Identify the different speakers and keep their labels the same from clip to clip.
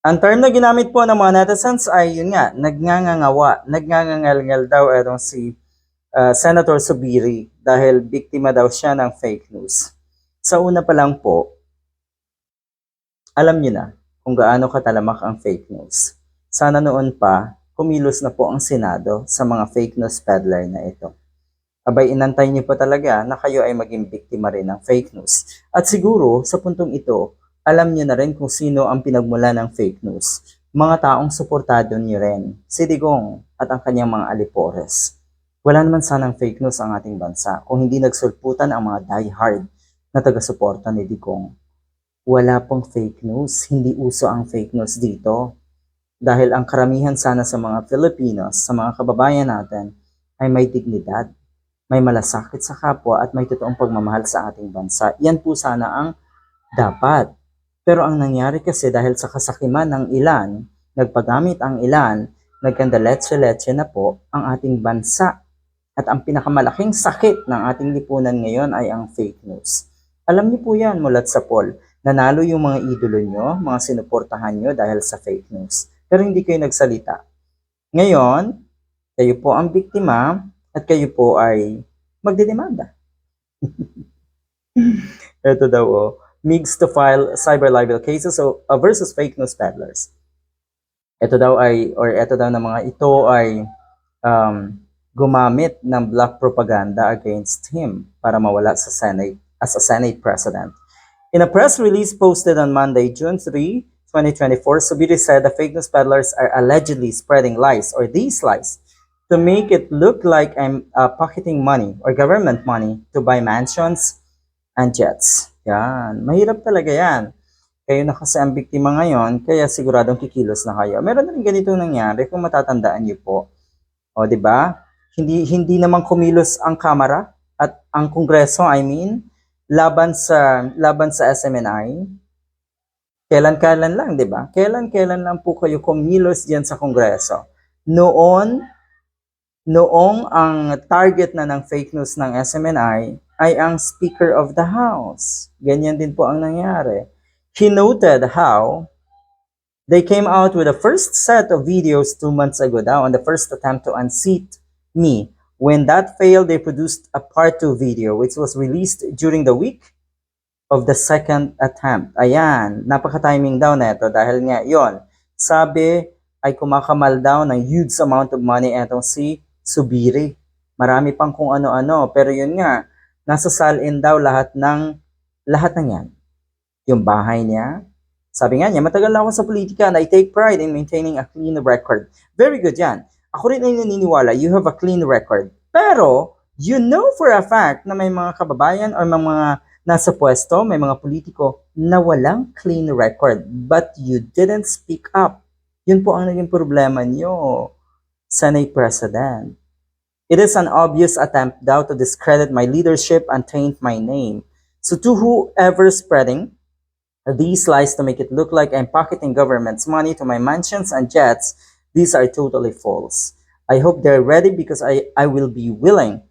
Speaker 1: Ang term na ginamit po ng mga netizens ay yun nga, nagngangangawa, nagngangangalngal daw etong si uh, Senator Subiri dahil biktima daw siya ng fake news. Sa una pa lang po, alam niyo na kung gaano katalamak ang fake news. Sana noon pa, kumilos na po ang Senado sa mga fake news peddler na ito. Abay, inantay niyo po talaga na kayo ay maging biktima rin ng fake news. At siguro, sa puntong ito, alam niyo na rin kung sino ang pinagmula ng fake news. Mga taong suportado niyo rin, si Digong at ang kanyang mga alipores. Wala naman sanang fake news ang ating bansa kung hindi nagsulputan ang mga diehard na taga-suporta ni Digong. Wala pong fake news, hindi uso ang fake news dito. Dahil ang karamihan sana sa mga Filipinos, sa mga kababayan natin, ay may dignidad, may malasakit sa kapwa at may totoong pagmamahal sa ating bansa. Yan po sana ang dapat. Pero ang nangyari kasi dahil sa kasakiman ng ilan, nagpagamit ang ilan, nagkandaletse-letse na po ang ating bansa. At ang pinakamalaking sakit ng ating lipunan ngayon ay ang fake news. Alam niyo po yan mulat sa poll. Nanalo yung mga idolo nyo, mga sinuportahan nyo dahil sa fake news. Pero hindi kayo nagsalita. Ngayon, kayo po ang biktima at kayo po ay magdidemanda. Ito daw oh. MIGS to file cyber libel cases so, uh, versus fake news peddlers. Ito daw ay, or ito daw na mga ito ay um, gumamit ng black propaganda against him para mawala sa Senate as a Senate President. In a press release posted on Monday, June 3, 2024, Subiri said the fake news peddlers are allegedly spreading lies or these lies to make it look like I'm uh, pocketing money or government money to buy mansions and jets. Yan. Mahirap talaga yan. Kayo na kasi ang biktima ngayon, kaya siguradong kikilos na kayo. Meron na rin ganito nangyari kung matatandaan niyo po. O, di ba? Hindi, hindi naman kumilos ang Kamara at ang Kongreso, I mean, laban sa laban sa SMNI. Kailan-kailan lang, di ba? Kailan-kailan lang po kayo kumilos diyan sa Kongreso. Noon, noong ang target na ng fake news ng SMNI ay ang Speaker of the House. Ganyan din po ang nangyari. He noted how they came out with the first set of videos two months ago daw on the first attempt to unseat me. When that failed, they produced a part 2 video which was released during the week of the second attempt. Ayan, napaka-timing daw na ito dahil nga yon sabi ay kumakamal daw ng huge amount of money etong si Subiri. Marami pang kung ano-ano. Pero yun nga, nasa salin daw lahat ng lahat ng yan. Yung bahay niya. Sabi nga niya, matagal na ako sa politika and I take pride in maintaining a clean record. Very good yan. Ako rin ay naniniwala, you have a clean record. Pero, you know for a fact na may mga kababayan or mga nasa pwesto, may mga politiko na walang clean record. But you didn't speak up. Yun po ang naging problema niyo, Senate President. It is an obvious attempt daw to discredit my leadership and taint my name. So to whoever spreading these lies to make it look like I'm pocketing government's money to my mansions and jets, these are totally false. I hope they're ready because I, I will be willing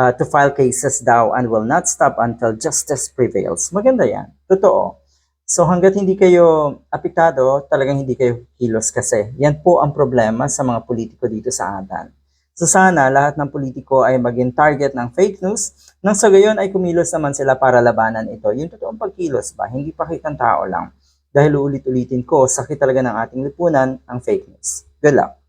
Speaker 1: uh, to file cases daw and will not stop until justice prevails. Maganda yan. Totoo. So hanggat hindi kayo apektado, talagang hindi kayo kilos kasi. Yan po ang problema sa mga politiko dito sa atin. So sana lahat ng politiko ay maging target ng fake news nang sa gayon ay kumilos naman sila para labanan ito. Yung totoong pagkilos ba, hindi pakitang tao lang. Dahil ulit-ulitin ko, sakit talaga ng ating lipunan ang fake news. Good luck!